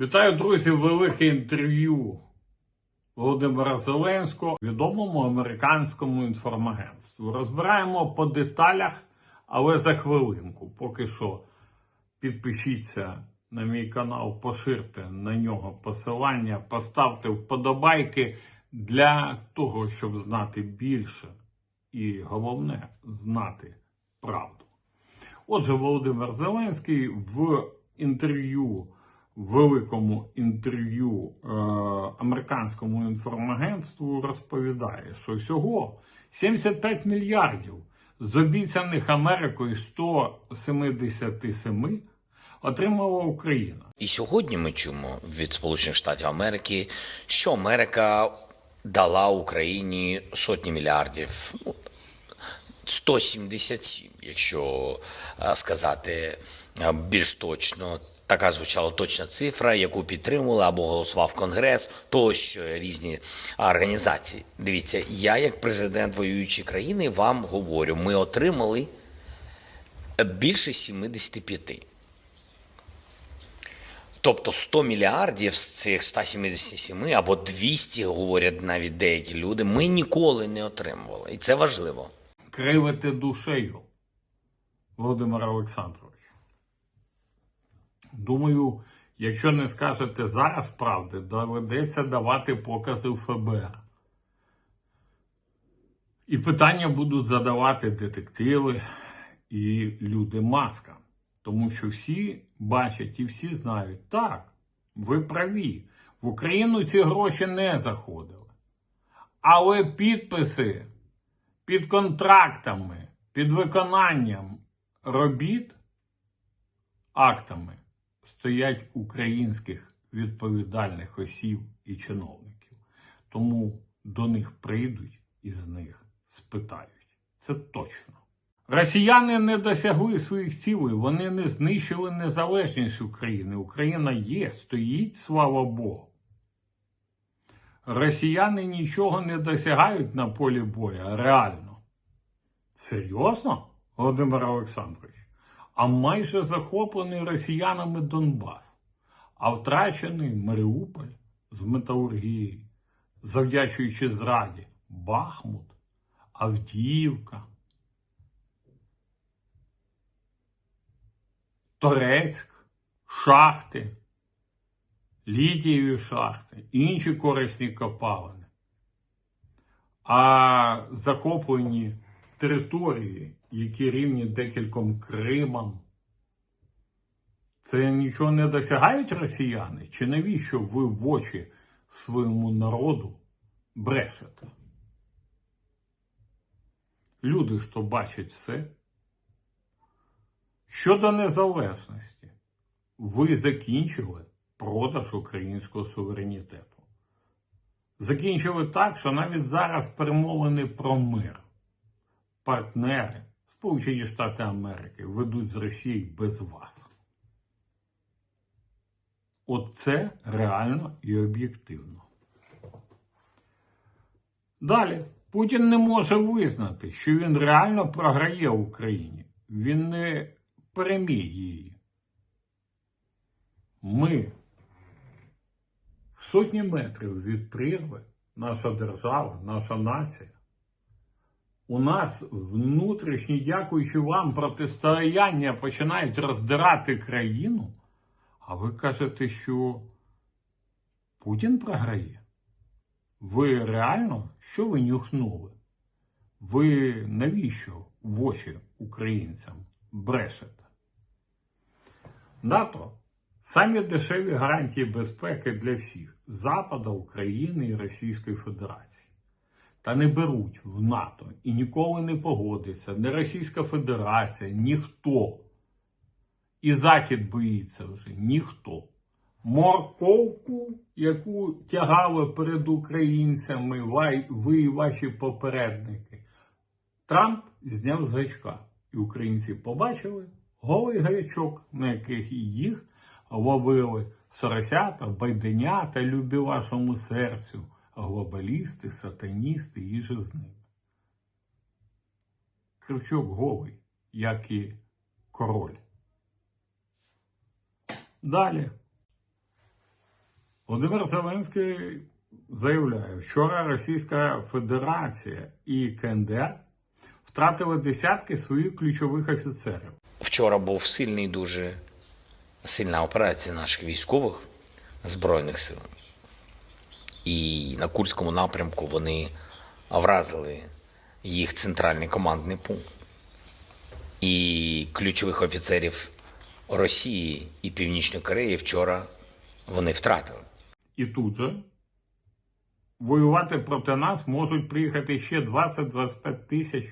Вітаю, друзі! Велике інтерв'ю Володимира Зеленського відомому американському інформагентству. Розбираємо по деталях, але за хвилинку. Поки що підпишіться на мій канал, поширте на нього посилання, поставте вподобайки для того, щоб знати більше і головне знати правду. Отже, Володимир Зеленський в інтерв'ю, великому інтерв'ю е, американському інформагентству розповідає, що всього 75 мільярдів з обіцяних Америкою 177 отримала Україна. І сьогодні ми чуємо від Сполучених Штатів Америки, що Америка дала Україні сотні мільярдів. Ну, 177, якщо е, сказати більш точно. Така звучала точна цифра, яку підтримували або голосував Конгрес, тощо різні організації. Дивіться, я, як президент воюючої країни, вам говорю, ми отримали більше 75. Тобто 100 мільярдів з цих 177 або 200, говорять навіть деякі люди, ми ніколи не отримували. І це важливо. кривите душею, Володимир Олександрович. Думаю, якщо не скажете зараз правди, доведеться давати покази в ФБР. І питання будуть задавати детективи і люди маска. Тому що всі бачать і всі знають, так, ви праві. В Україну ці гроші не заходили. Але підписи під контрактами, під виконанням робіт актами стоять українських відповідальних осіб і чиновників. Тому до них прийдуть і з них спитають. Це точно. Росіяни не досягли своїх цілей, вони не знищили незалежність України. Україна є, стоїть, слава Богу. Росіяни нічого не досягають на полі бою, реально. Серйозно, Володимир Олександрович? А майже захоплений росіянами Донбас, а втрачений Маріуполь з металургією, завдячуючи зраді Бахмут, Авдіївка, Торецьк, шахти. літієві шахти, інші корисні копалини. А захоплені території, які рівні декільком Кримам, це нічого не досягають росіяни? Чи навіщо ви в очі своєму народу брешете? Люди то бачать все. Щодо незалежності, ви закінчили продаж українського суверенітету. Закінчили так, що навіть зараз перемовини про мир. Партнери, Сполучені Штати Америки, ведуть з Росії без вас. Оце реально і об'єктивно. Далі, Путін не може визнати, що він реально програє Україні. Він не переміг її. Ми в сотні метрів від прірви, наша держава, наша нація. У нас внутрішні, дякуючи вам, протистояння починають роздирати країну. А ви кажете, що Путін програє? Ви реально що ви нюхнули? Ви навіщо в очі українцям брешете? НАТО самі дешеві гарантії безпеки для всіх Запада, України і Російської Федерації. Та не беруть в НАТО і ніколи не погодиться не Російська Федерація, ніхто. І Захід боїться вже ніхто. Морковку, яку тягали перед українцями ви і ваші попередники, Трамп зняв з гачка. І українці побачили голий гачок, на яких їх ловили соросята, байденята, любі вашому серцю, глобалісти, сатаністи і же з ними. Крючок голий, як і король. Далі. Володимир Зеленський заявляє, вчора Російська Федерація і КНДР втратили десятки своїх ключових офіцерів. Вчора був сильний, дуже сильна операція наших військових Збройних сил. І на Курському напрямку вони вразили їх центральний командний пункт. І ключових офіцерів Росії і Північної Кореї вчора вони втратили. І тут же воювати проти нас можуть приїхати ще 20-25 тисяч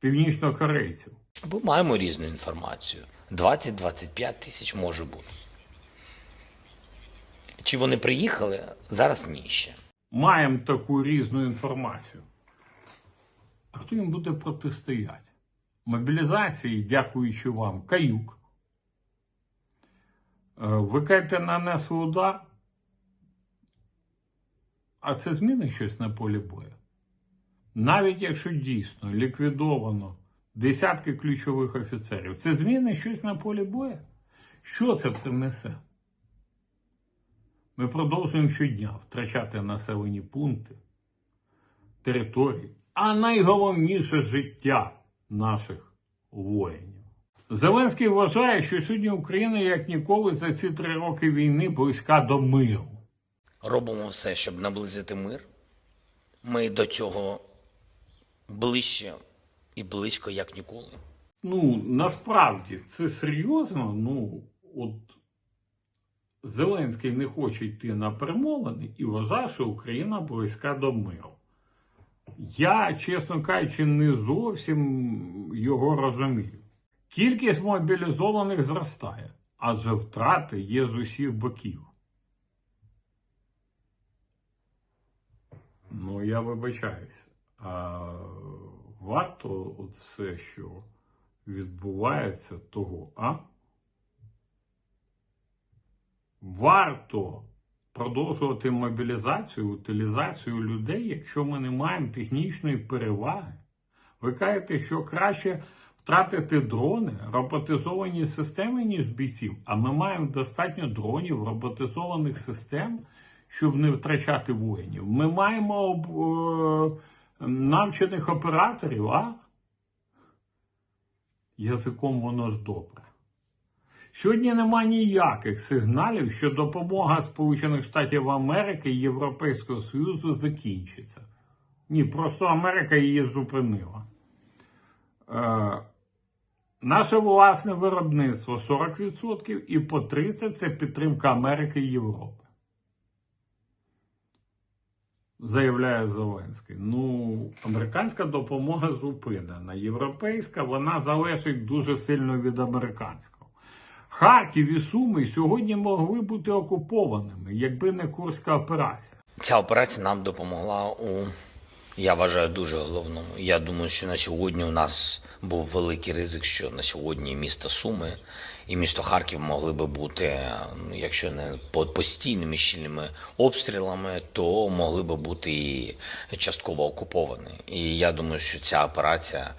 північнокорейців. Бо маємо різну інформацію. 20-25 тисяч може бути. Чи вони приїхали? Зараз ні ще. Маємо таку різну інформацію. А хто їм буде протистояти? Мобілізації, дякуючи вам, каюк. Е, Ви нанесли удар. А це змінить щось на полі бою? Навіть якщо дійсно ліквідовано десятки ключових офіцерів, це змінить щось на полі бою? Що це принесе? Ми продовжуємо щодня втрачати населені пункти, території, а найголовніше життя наших воїнів. Зеленський вважає, що сьогодні Україна як ніколи за ці три роки війни близька до миру. Робимо все, щоб наблизити мир. Ми до цього ближче і близько, як ніколи. Ну, насправді, це серйозно. Ну, от Зеленський не хоче йти на перемовини і вважає, що Україна близька до миру. Я, чесно кажучи, не зовсім його розумію. Кількість мобілізованих зростає, адже втрати є з усіх боків. Ну, я вибачаюсь. А варто от все, що відбувається, того, а? Варто продовжувати мобілізацію, утилізацію людей, якщо ми не маємо технічної переваги. Ви кажете, що краще втратити дрони, роботизовані системи, ніж бійців, а ми маємо достатньо дронів, роботизованих систем, щоб не втрачати воїнів. Ми маємо об, е, навчених операторів, а? Язиком воно ж добре. Сьогодні немає ніяких сигналів, що допомога Сполучених Штатів Америки і Європейського Союзу закінчиться. Ні, просто Америка її зупинила. Е, наше власне виробництво 40% і по 30% це підтримка Америки і Європи. Заявляє Зеленський. Ну, американська допомога зупинена. Європейська вона залежить дуже сильно від американського. Харків і Суми сьогодні могли бути окупованими, якби не Курська операція. Ця операція нам допомогла у, я вважаю, дуже головному. Я думаю, що на сьогодні у нас був великий ризик, що на сьогодні місто Суми і місто Харків могли би бути, якщо не під постійними щільними обстрілами, то могли би бути і частково окуповані. І я думаю, що ця операція.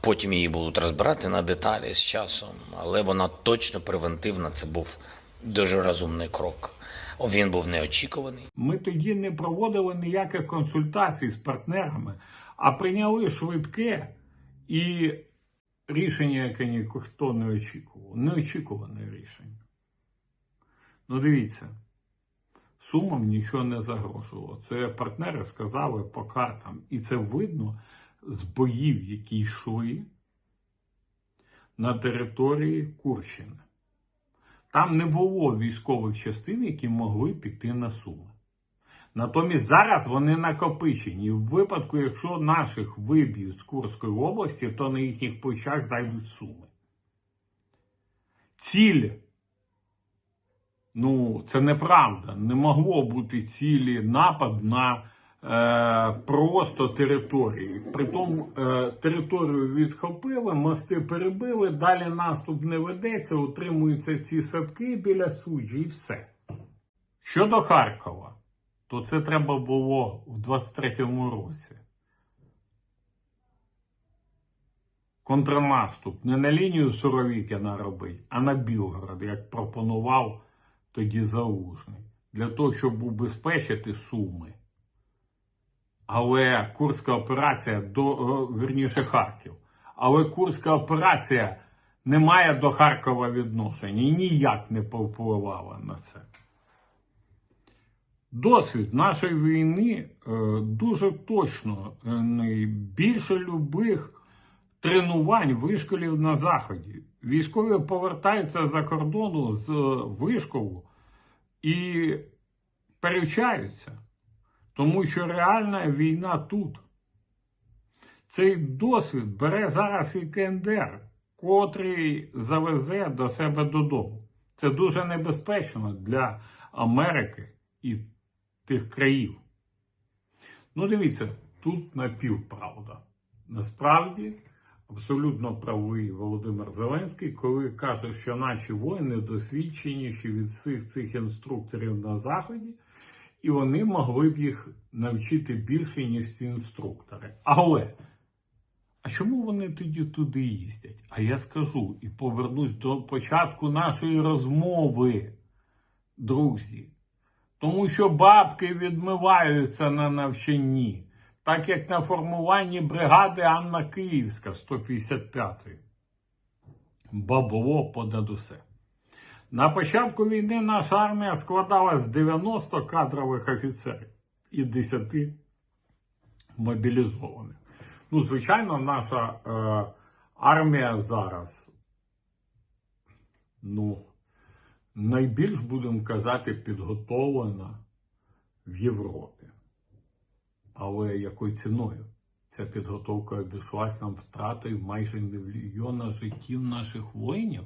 Потім її будуть розбирати на деталі з часом, але вона точно превентивна. Це був дуже розумний крок. Він був неочікуваний. Ми тоді не проводили ніяких консультацій з партнерами, а прийняли швидке і рішення, яке ніхто не очікував. Неочікуване рішення. Ну, дивіться, сумам нічого не загрожувало. Це партнери сказали по картам. І це видно з боїв, які йшли на території Курщини. Там не було військових частин, які могли піти на Суми. Натомість зараз вони накопичені. В випадку, якщо наших виб'ють з Курської області, то на їхніх плечах зайдуть суми. Ціль. Ну, це неправда. Не могло бути цілі напад на просто території. Притом е, територію відхопили, мости перебили, далі наступ не ведеться, утримуються ці садки біля суджі і все. Щодо Харкова, то це треба було в 23-му році. Контрнаступ не на лінію Суровікіна робить, а на Білгород, як пропонував тоді Залужний. для того, щоб убезпечити Суми. Але Курська операція до е, вірніше Харків. Але Курська операція не має до Харкова відношення і ніяк не повпливала на це. Досвід нашої війни е, дуже точно е, більше любих тренувань вишколів на заході. Військові повертаються за кордону з вишколу і перевчаються, тому що реальна війна тут. Цей досвід бере зараз і КНДР, котрий завезе до себе додому. Це дуже небезпечно для Америки і тих країв. Ну, дивіться, тут напівправда. Насправді, абсолютно правий Володимир Зеленський, коли каже, що наші воїни досвідченіші від всіх цих інструкторів на Заході, і вони могли б їх навчити більше, ніж ці інструктори. Але а чому вони тоді туди їздять? А я скажу і повернусь до початку нашої розмови, друзі. Тому що бабки відмиваються на навчанні, так як на формуванні бригади Анна Київська 155-ї. Бабло понад усе. На початку війни наша армія складалась з 90 кадрових офіцерів і 10 мобілізованих. Ну, звичайно, наша е, армія зараз, ну, найбільш, будемо казати, підготовлена в Європі. Але якою ціною? Ця підготовка обійшлась нам втратою майже мільйона життів наших воїнів,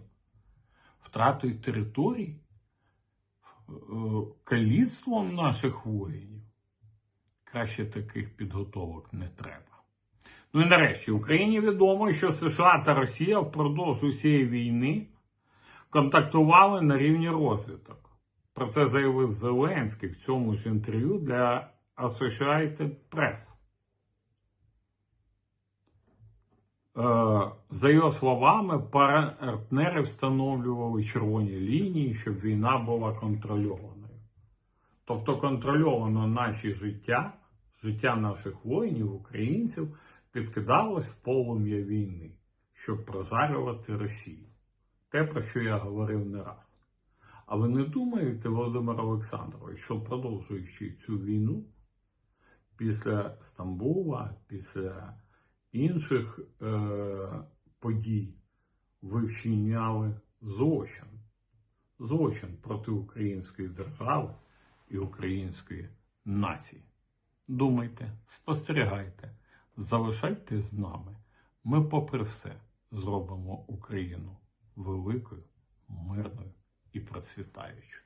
втратою територій, е, каліцтвом наших воїнів. Краще таких підготовок не треба. Ну і нарешті, Україні відомо, що США та Росія впродовж усієї війни контактували на рівні розвиток. Про це заявив Зеленський в цьому ж інтерв'ю для Associated Press. Е, За його словами, партнери встановлювали червоні лінії, щоб війна була контрольованою. Тобто контрольовано наші життя, життя наших воїнів, українців, підкидалось в полум'я війни, щоб прожарювати Росію. Те, про що я говорив не раз. А ви не думаєте, Володимир Олександрович, що продовжуючи цю війну, після Стамбула, після інших е- подій, ви вчиняли злочин. Злочин проти української держави і української нації. Думайте, спостерігайте, залишайтесь з нами. Ми, попри все, зробимо Україну великою, мирною і процвітаючою.